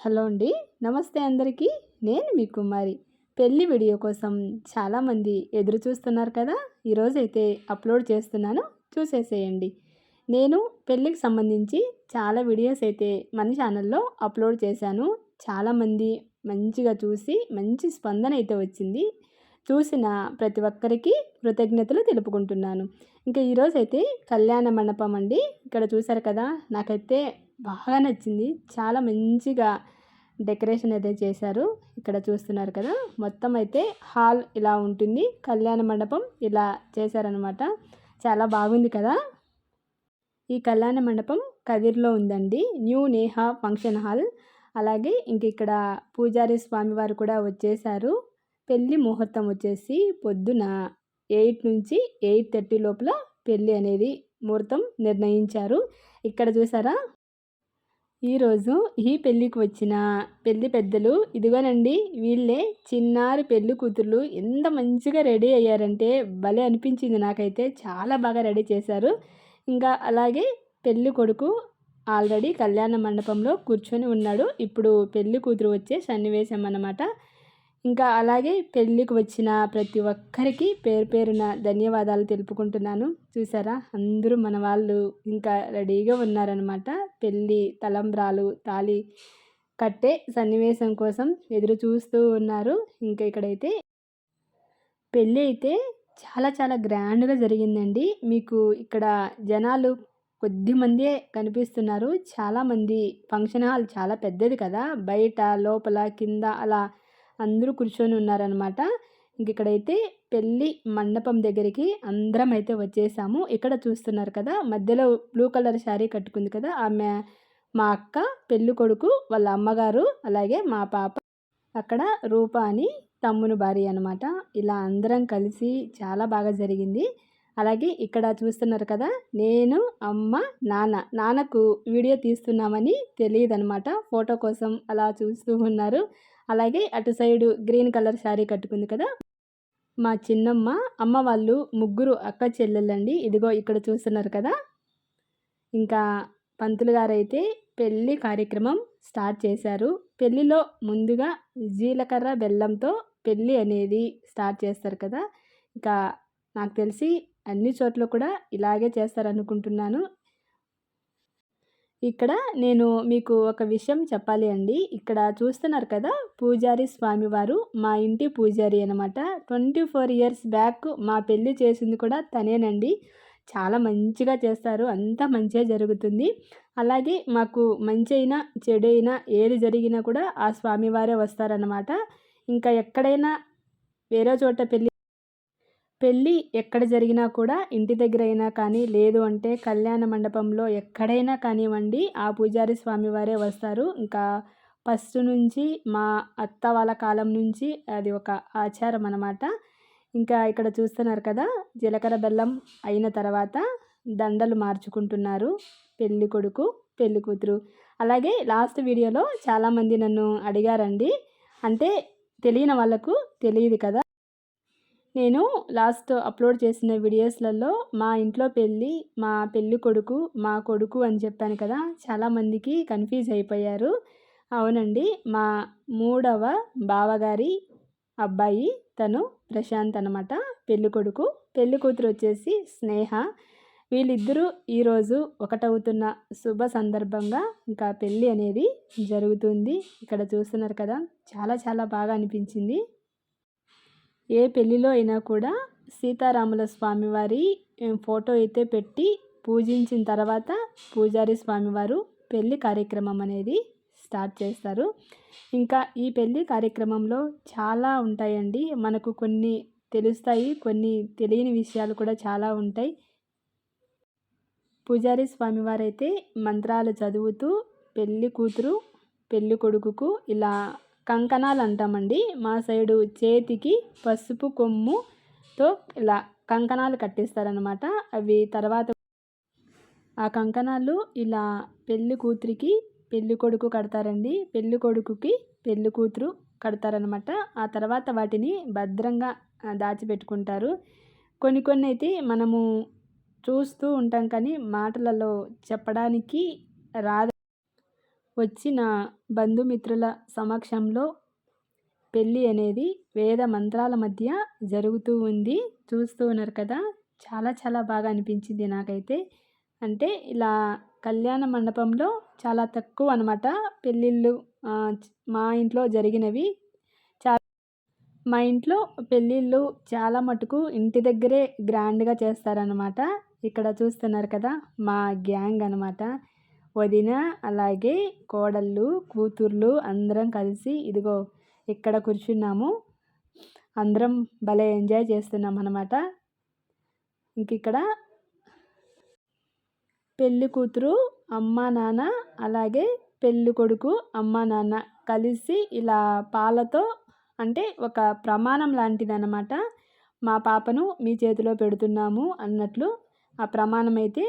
Hello అండి. నమస్తే అందరికీ. నేను మీ కుమారి. పెళ్ళి వీడియో కోసం చాలామంది ఎదురు చూస్తున్నారు కదా? ఈరోజైతే అప్లోడ్ చేస్తున్నాను. చూసేసేయండి. నేను పెళ్ళికి సంబంధించి చాలా వీడియోస్ అయితే మన ఛానల్లో అప్లోడ్ చేశాను. చాలామంది మంచిగా చూసి మంచి స్పందన అయితే వచ్చింది. చూసిన ప్రతి ఒక్కరికి కృతజ్ఞతలు తెలుపుకుంటున్నాను. ఇంకా ఈరోజైతే కళ్యాణ మండపం అండి. ఇక్కడ చూసారు కదా నాకైతే బాగా నచ్చింది. చాలా మంచిగా డెకరేషన్ అయితే చేశారు. ఇక్కడ చూస్తున్నారు కదా మొత్తం అయితే హాల్ ఇలా ఉంటుంది. కళ్యాణ మండపం ఇలా చేశారనమాట చాలా బాగుంది కదా. ఈ కళ్యాణ మండపం కదిర్లో ఉందండి. New Neha function hall. అలాగే ఇంక ఇక్కడ పూజారి స్వామివారు కూడా వచ్చేసారు. పెళ్ళి ముహూర్తం వచ్చేసి పొద్దున ఎయిట్ నుంచి ఎయిట్ థర్టీ లోపల పెళ్ళి అనేది ముహూర్తం నిర్ణయించారు. ఇక్కడ చూసారా? ఈరోజు ఈ పెళ్ళికి వచ్చిన పెళ్ళి పెద్దలు ఇదిగోనండి వీళ్ళే చిన్నారి పెళ్ళి కూతుర్లు ఎంత మంచిగా రెడీ అయ్యారంటే భలే అనిపించింది నాకైతే. చాలా బాగా రెడీ చేశారు. ఇంకా అలాగే పెళ్ళి కొడుకు ఆల్రెడీ కళ్యాణ మండపంలో కూర్చొని ఉన్నాడు. ఇప్పుడు పెళ్ళి కూతురు వచ్చే సన్నివేశం అన్నమాట. ఇంకా అలాగే పెళ్ళికి వచ్చిన ప్రతి ఒక్కరికి పేరు పేరున ధన్యవాదాలు తెలుపుకుంటున్నాను. చూసారా? అందరూ మన వాళ్ళు ఇంకా రెడీగా ఉన్నారనమాట పెళ్ళి తలంబ్రాలు తాళి కట్టే సన్నివేశం కోసం ఎదురు చూస్తూ ఉన్నారు. ఇంకా ఇక్కడైతే పెళ్ళి అయితే చాలా చాలా గ్రాండ్గా జరిగిందండి. మీకు ఇక్కడ జనాలు కొద్ది మందే కనిపిస్తున్నారు. చాలామంది ఫంక్షన్ హాల్ చాలా పెద్దది కదా. బయట లోపల కింద అలా అందరూ కూర్చొని ఉన్నారనమాట ఇంక ఇక్కడైతే పెళ్ళి మండపం దగ్గరికి అందరం అయితే వచ్చేసాము. ఇక్కడ చూస్తున్నారు కదా మధ్యలో బ్లూ కలర్ శారీ కట్టుకుంది కదా ఆమె మా అక్క పెళ్ళి కొడుకు వాళ్ళ అమ్మగారు అలాగే మా పాప. అక్కడ రూప అని తమ్ముని భార్య అనమాట ఇలా అందరం కలిసి చాలా బాగా జరిగింది. అలాగే ఇక్కడ చూస్తున్నారు కదా నేను అమ్మ నాన్న. నాన్నకు వీడియో తీస్తున్నామని తెలియదు అనమాట ఫోటో కోసం అలా చూస్తూ ఉన్నారు. అలాగే అటు సైడు గ్రీన్ కలర్ శారీ కట్టుకుంది కదా. మా చిన్నమ్మ అమ్మ వాళ్ళు ముగ్గురు అక్క చెల్లెళ్ళండి. ఇదిగో ఇక్కడ చూస్తున్నారు కదా. ఇంకా పంతులు గారైతే పెళ్ళి కార్యక్రమం స్టార్ట్ చేశారు. పెళ్ళిలో ముందుగా జీలకర్ర బెల్లంతో పెళ్ళి అనేది స్టార్ట్ చేస్తారు కదా. ఇంకా నాకు తెలిసి అన్ని చోట్ల కూడా ఇలాగే చేస్తారనుకుంటున్నాను. ఇక్కడ నేను మీకు ఒక విషయం చెప్పాలి అండి. ఇక్కడ చూస్తున్నారు కదా పూజారి స్వామివారు మా ఇంటి పూజారి అనమాట ట్వంటీ ఫోర్ ఇయర్స్ బ్యాక్ మా పెళ్ళి చేసింది కూడా తనేనండి. చాలా మంచిగా చేస్తారు అంతా మంచిగా జరుగుతుంది. అలాగే మాకు మంచి అయినా చెడు అయినా ఏది జరిగినా కూడా ఆ స్వామివారే వస్తారనమాట ఇంకా ఎక్కడైనా వేరే చోట పెళ్ళి పెళ్ళి ఎక్కడ జరిగినా కూడా ఇంటి దగ్గర అయినా కానీ లేదు అంటే కళ్యాణ మండపంలో ఎక్కడైనా కానివ్వండి ఆ పూజారి స్వామి వారే వస్తారు. ఇంకా ఫస్ట్ నుంచి మా అత్త వాళ్ళ కాలం నుంచి అది ఒక ఆచారం అనమాట ఇంకా ఇక్కడ చూస్తున్నారు కదా జీలకర్ర బెల్లం అయిన తర్వాత దండలు మార్చుకుంటున్నారు పెళ్ళి కొడుకు పెళ్ళి కూతురు. అలాగే లాస్ట్ వీడియోలో చాలామంది నన్ను అడిగారండి. అంటే తెలియని వాళ్ళకు తెలియదు కదా. నేను లాస్ట్ అప్లోడ్ చేసిన వీడియోస్లలో మా ఇంట్లో పెళ్ళి మా పెళ్ళి కొడుకు మా కొడుకు అని చెప్పాను కదా చాలామందికి కన్ఫ్యూజ్ అయిపోయారు. అవునండి మా మూడవ బావగారి అబ్బాయి తను ప్రశాంత్ అనమాట పెళ్ళి కొడుకు. పెళ్ళి కూతురు వచ్చేసి స్నేహ. వీళ్ళిద్దరూ ఈరోజు ఒకటవుతున్న శుభ సందర్భంగా ఇంకా పెళ్ళి అనేది జరుగుతుంది. ఇక్కడ చూస్తున్నారు కదా చాలా చాలా బాగా అనిపించింది. ఏ పెళ్ళిలో అయినా కూడా సీతారాముల స్వామివారి ఫోటో అయితే పెట్టి పూజించిన తర్వాత పూజారి స్వామివారు పెళ్ళి కార్యక్రమం అనేది స్టార్ట్ చేస్తారు. ఇంకా ఈ పెళ్ళి కార్యక్రమంలో చాలా ఉంటాయండి. మనకు కొన్ని తెలుస్తాయి కొన్ని తెలియని విషయాలు కూడా చాలా ఉంటాయి. పూజారి స్వామివారైతే మంత్రాలు చదువుతూ పెళ్ళి కూతురు పెళ్ళి కొడుకుకు ఇలా కంకణాలు అంటామండి మా సైడు చేతికి పసుపు కొమ్ముతో ఇలా కంకణాలు కట్టిస్తారనమాట అవి తర్వాత ఆ కంకణాలు ఇలా పెళ్ళి కూతురికి పెళ్ళి కొడుకు కడతారండి. పెళ్ళి కొడుకుకి పెళ్ళి కూతురు కడతారనమాట ఆ తర్వాత వాటిని భద్రంగా దాచిపెట్టుకుంటారు. కొన్ని కొన్ని అయితే మనము చూస్తూ ఉంటాం కానీ మాటలలో చెప్పడానికి రాదు. వచ్చిన బంధుమిత్రుల సమక్షంలో పెళ్ళి అనేది వేద మంత్రాల మధ్య జరుగుతూ ఉంది. చూస్తూ ఉన్నారు కదా. చాలా చాలా బాగా అనిపించింది నాకైతే. అంటే ఇలా కళ్యాణ మండపంలో చాలా తక్కువ అనమాట పెళ్ళిళ్ళు మా ఇంట్లో జరిగినవి. చాలా మా ఇంట్లో పెళ్ళిళ్ళు చాలా మటుకు ఇంటి దగ్గరే గ్రాండ్గా చేస్తారనమాట ఇక్కడ చూస్తున్నారు కదా మా గ్యాంగ్ అనమాట వదిన అలాగే కోడళ్ళు కూతుర్లు అందరం కలిసి ఇదిగో ఇక్కడ కూర్చున్నాము. అందరం భలే ఎంజాయ్ చేస్తున్నాం అనమాట ఇంక ఇక్కడ పెళ్ళి కూతురు అమ్మ నాన్న అలాగే పెళ్ళి కొడుకు అమ్మ నాన్న కలిసి ఇలా పాలతో అంటే ఒక ప్రమాణం లాంటిదన్నమాట. మా పాపను మీ చేతిలో పెడుతున్నాము అన్నట్లు ఆ ప్రమాణం అయితే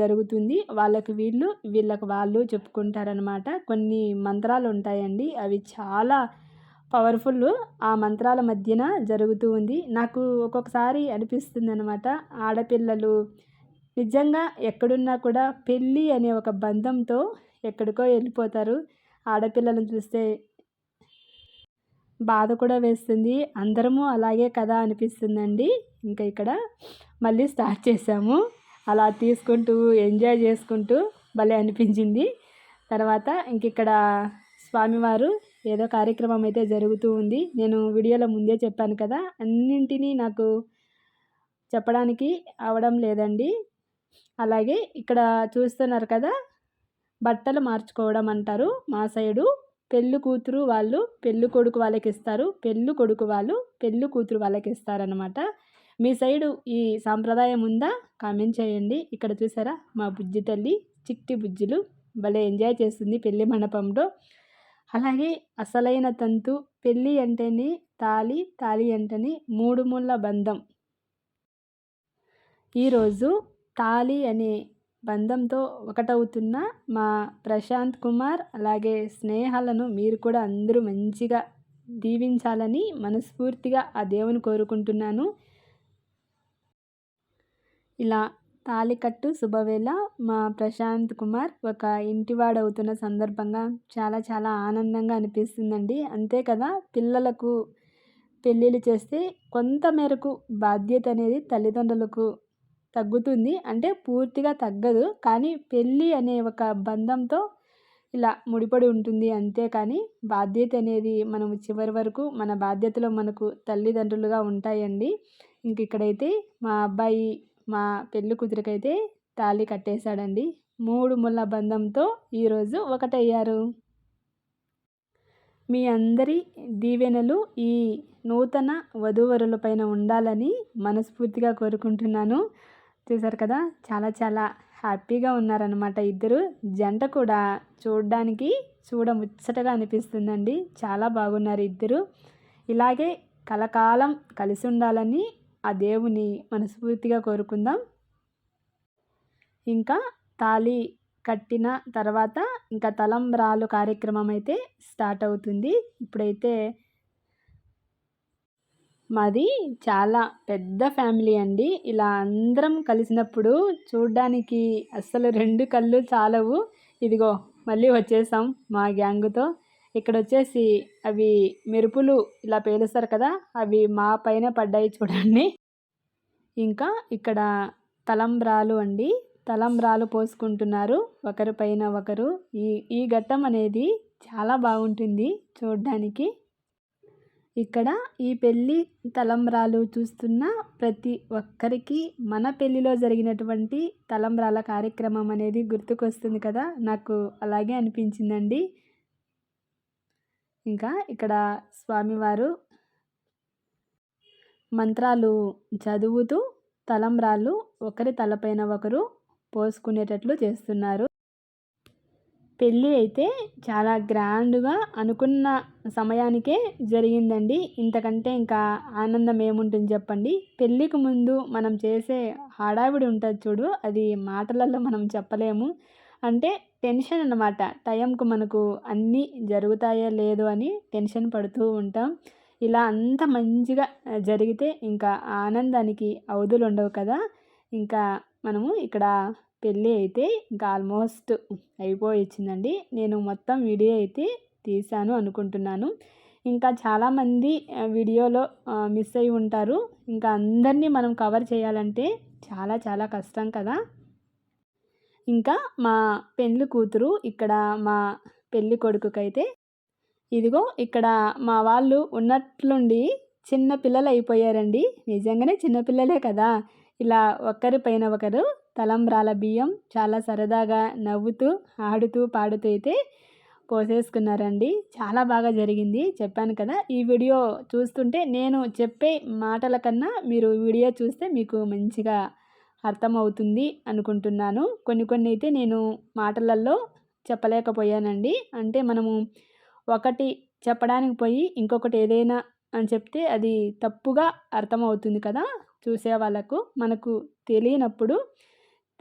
జరుగుతుంది. వాళ్ళకి వీళ్ళు వీళ్ళకి వాళ్ళు చెప్పుకుంటారనమాట కొన్ని మంత్రాలు ఉంటాయండి అవి చాలా పవర్ఫుల్ ఆ మంత్రాల మధ్యన జరుగుతూ ఉంది. నాకు ఒక్కొక్కసారి అనిపిస్తుంది అనమాట ఆడపిల్లలు నిజంగా ఎక్కడున్నా కూడా పెళ్ళి అనే ఒక బంధంతో ఎక్కడికో వెళ్ళిపోతారు. ఆడపిల్లలను చూస్తే బాధ కూడా వేస్తుంది. అందరము అలాగే కదా అనిపిస్తుందండి. ఇంకా ఇక్కడ మళ్ళీ స్టార్ట్ చేసాము అలా తీసుకుంటూ ఎంజాయ్ చేసుకుంటూ భలే అనిపించింది. తర్వాత ఇంక ఇక్కడ స్వామివారు ఏదో కార్యక్రమం అయితే జరుగుతూ ఉంది. నేను వీడియోలో ముందే చెప్పాను కదా అన్నింటినీ నాకు చెప్పడానికి అవడం లేదండి. అలాగే ఇక్కడ చూస్తున్నారు కదా బట్టలు మార్చుకోవడం అంటారు మా సైడు. పెళ్ళి కూతురు వాళ్ళు పెళ్ళి కొడుకు వాళ్ళకి ఇస్తారు పెళ్ళి కొడుకు వాళ్ళు పెళ్ళి కూతురు వాళ్ళకి ఇస్తారనమాట మీ సైడు ఈ సాంప్రదాయం ఉందా? కామెంట్ చేయండి. ఇక్కడ చూసారా? మా బుజ్జి తల్లి చిట్టి బుజ్జులు భలే ఎంజాయ్ చేస్తుంది పెళ్ళి మండపంలో. అలాగే అసలైన తంతు పెళ్ళి అంటేనే తాలి తాలి అంటేనే మూడు ముళ్ళ బంధం. ఈరోజు తాలి అనే బంధంతో ఒకటవుతున్న మా ప్రశాంత్ కుమార్ అలాగే స్నేహాలను మీరు కూడా అందరూ మంచిగా దీవించాలని మనస్ఫూర్తిగా ఆ దేవుని కోరుకుంటున్నాను. ఇలా తాలికట్టు శుభవేళ మా ప్రశాంత్ కుమార్ ఒక ఇంటివాడవుతున్న సందర్భంగా చాలా చాలా ఆనందంగా అనిపిస్తుందండి. అంతే కదా పిల్లలకు పెళ్ళిళ్ళు చేస్తే కొంత మేరకు బాధ్యత అనేది తల్లిదండ్రులకు తగ్గుతుంది. అంటే పూర్తిగా తగ్గదు. కానీ పెళ్ళి అనే ఒక బంధంతో ఇలా ముడిపడి ఉంటుంది అంతే కానీ బాధ్యత అనేది మనం చివరి వరకు మన బాధ్యతలో మనకు తల్లిదండ్రులుగా ఉంటాయండి. ఇంక ఇక్కడైతే మా అబ్బాయి మా పెళ్ళి కూతురికైతే తాళి కట్టేశాడండి. మూడు ముళ్ళ బంధంతో ఈరోజు ఒకటయ్యారు. మీ అందరి దీవెనలు ఈ నూతన వధూవరుల పైన ఉండాలని మనస్ఫూర్తిగా కోరుకుంటున్నాను. చూసారు కదా? చాలా చాలా హ్యాపీగా ఉన్నారనమాట ఇద్దరు. జంట కూడా చూడడానికి చూడముచ్చటగా అనిపిస్తుందండి. చాలా బాగున్నారు ఇద్దరు. ఇలాగే కలకాలం కలిసి ఉండాలని ఆ దేవుని మనస్ఫూర్తిగా కోరుకుందాం. ఇంకా తాళి కట్టిన తర్వాత ఇంకా తలంబ్రాలు కార్యక్రమం అయితే స్టార్ట్ అవుతుంది. ఇప్పుడైతే మాది చాలా పెద్ద ఫ్యామిలీ అండి. ఇలా అందరం కలిసినప్పుడు చూడ్డానికి అస్సలు రెండు కళ్ళు చాలవు. ఇదిగో మళ్ళీ వచ్చేసాం మా గ్యాంగ్తో. ఇక్కడ వచ్చేసి అవి మెరుపులు ఇలా పేలుస్తారు కదా అవి మా పైన పడ్డాయి చూడండి. ఇంకా ఇక్కడ తలంబ్రాలు అండి. తలంబ్రాలు పోసుకుంటున్నారు. ఒకరిపైన ఒకరు. ఈ ఈ ఘట్టం అనేది చాలా బాగుంటుంది చూడడానికి. ఇక్కడ ఈ పెళ్ళి తలంబ్రాలు చూస్తున్న ప్రతి ఒక్కరికి మన పెళ్ళిలో జరిగినటువంటి తలంబ్రాల కార్యక్రమం అనేది గుర్తుకొస్తుంది కదా? నాకు అలాగే అనిపించిందండి. ఇంకా ఇక్కడ స్వామివారు మంత్రాలు చదువుతూ తలంబ్రాలు ఒకరి తలపైన ఒకరు పోసుకునేటట్లు చేస్తున్నారు. పెళ్ళి అయితే చాలా గ్రాండ్గా అనుకున్న సమయానికే జరిగిందండి. ఇంతకంటే ఇంకా ఆనందం ఏముంటుంది చెప్పండి? పెళ్ళికి ముందు మనం చేసే హడావిడి ఉంటుంది చూడు అది మాటలలో మనం చెప్పలేము. అంటే టెన్షన్ అన్నమాట. టైంకు మనకు అన్నీ జరుగుతాయో లేదో అని టెన్షన్ పడుతూ ఉంటాం. ఇలా అంత మంచిగా జరిగితే ఇంకా ఆనందానికి అవధులు ఉండవు కదా. ఇంకా మనము ఇక్కడ పెళ్ళి అయితే ఇంకా ఆల్మోస్ట్ అయిపోయి నేను మొత్తం వీడియో అయితే తీశాను అనుకుంటున్నాను. ఇంకా చాలామంది వీడియోలో మిస్ అయి ఉంటారు. ఇంకా అందరినీ మనం కవర్ చేయాలంటే చాలా చాలా కష్టం కదా. ఇంకా మా పెళ్ళి కూతురు ఇక్కడ మా పెళ్ళి కొడుకుకైతే ఇదిగో ఇక్కడ మా వాళ్ళు ఉన్నట్లుండి చిన్న పిల్లలు అయిపోయారండి నిజంగానే చిన్నపిల్లలే కదా. ఇలా ఒకరిపైన ఒకరు తలంబ్రాల బియ్యం చాలా సరదాగా నవ్వుతూ ఆడుతూ పాడుతూ అయితే పోసేసుకున్నారండి. చాలా బాగా జరిగింది. చెప్పాను కదా ఈ వీడియో చూస్తుంటే నేను చెప్పే మాటల కన్నా మీరు వీడియో చూస్తే మీకు మంచిగా అర్థమవుతుంది అనుకుంటున్నాను. కొన్ని కొన్ని అయితే నేను మాటలలో చెప్పలేకపోయానండి. అంటే మనము ఒకటి చెప్పడానికి పోయి ఇంకొకటి ఏదైనా అని చెప్తే అది తప్పుగా అర్థమవుతుంది కదా. చూసే వాళ్ళకు మనకు తెలియనప్పుడు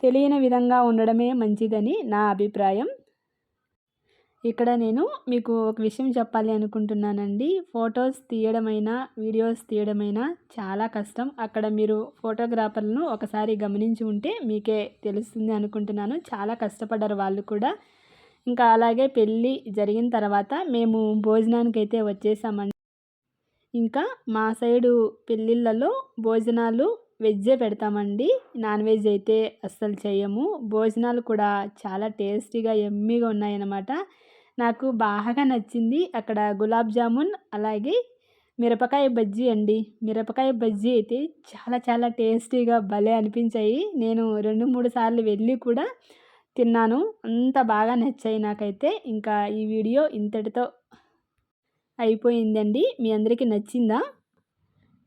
తెలియని విధంగా ఉండడమే మంచిదని నా అభిప్రాయం. ఇక్కడ నేను మీకు ఒక విషయం చెప్పాలి అనుకుంటున్నానండి. ఫొటోస్ తీయడమైనా వీడియోస్ తీయడమైనా చాలా కష్టం. అక్కడ మీరు ఫోటోగ్రాఫర్లను ఒకసారి గమనించి ఉంటే మీకే తెలుస్తుంది అనుకుంటున్నాను. చాలా కష్టపడ్డారు వాళ్ళు కూడా. ఇంకా అలాగే పెళ్ళి జరిగిన తర్వాత మేము భోజనానికి అయితే వచ్చేసామండి. ఇంకా మా సైడు పెళ్ళిళ్ళలో భోజనాలు వెజ్జే పెడతామండి. నాన్ వెజ్ అయితే అస్సలు చేయము. భోజనాలు కూడా చాలా టేస్టీగా ఎమ్మీగా ఉన్నాయన్నమాట. నాకు బాగా నచ్చింది అక్కడ గులాబ్ జామున్ అలాగే మిరపకాయ బజ్జీ అండి. మిరపకాయ బజ్జీ అయితే చాలా చాలా టేస్టీగా భలే అనిపించాయి. నేను రెండు మూడు సార్లు వెళ్ళి కూడా తిన్నాను. అంత బాగా నచ్చాయి నాకైతే. ఇంకా ఈ వీడియో ఇంతటితో అయిపోయిందండి. మీ అందరికీ నచ్చిందా?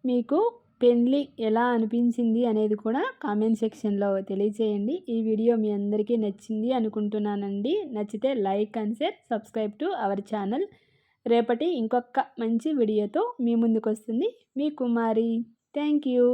మీకు పెళ్ళి ఎలా అనిపించింది అనేది కూడా కామెంట్ సెక్షన్లో తెలియచేయండి. ఈ వీడియో మీ అందరికీ నచ్చింది అనుకుంటున్నానండి. నచ్చితే like and share subscribe to our channel. రేపటి ఇంకొక మంచి వీడియోతో మీ ముందుకు వస్తుంది మీ కుమారి. Thank you.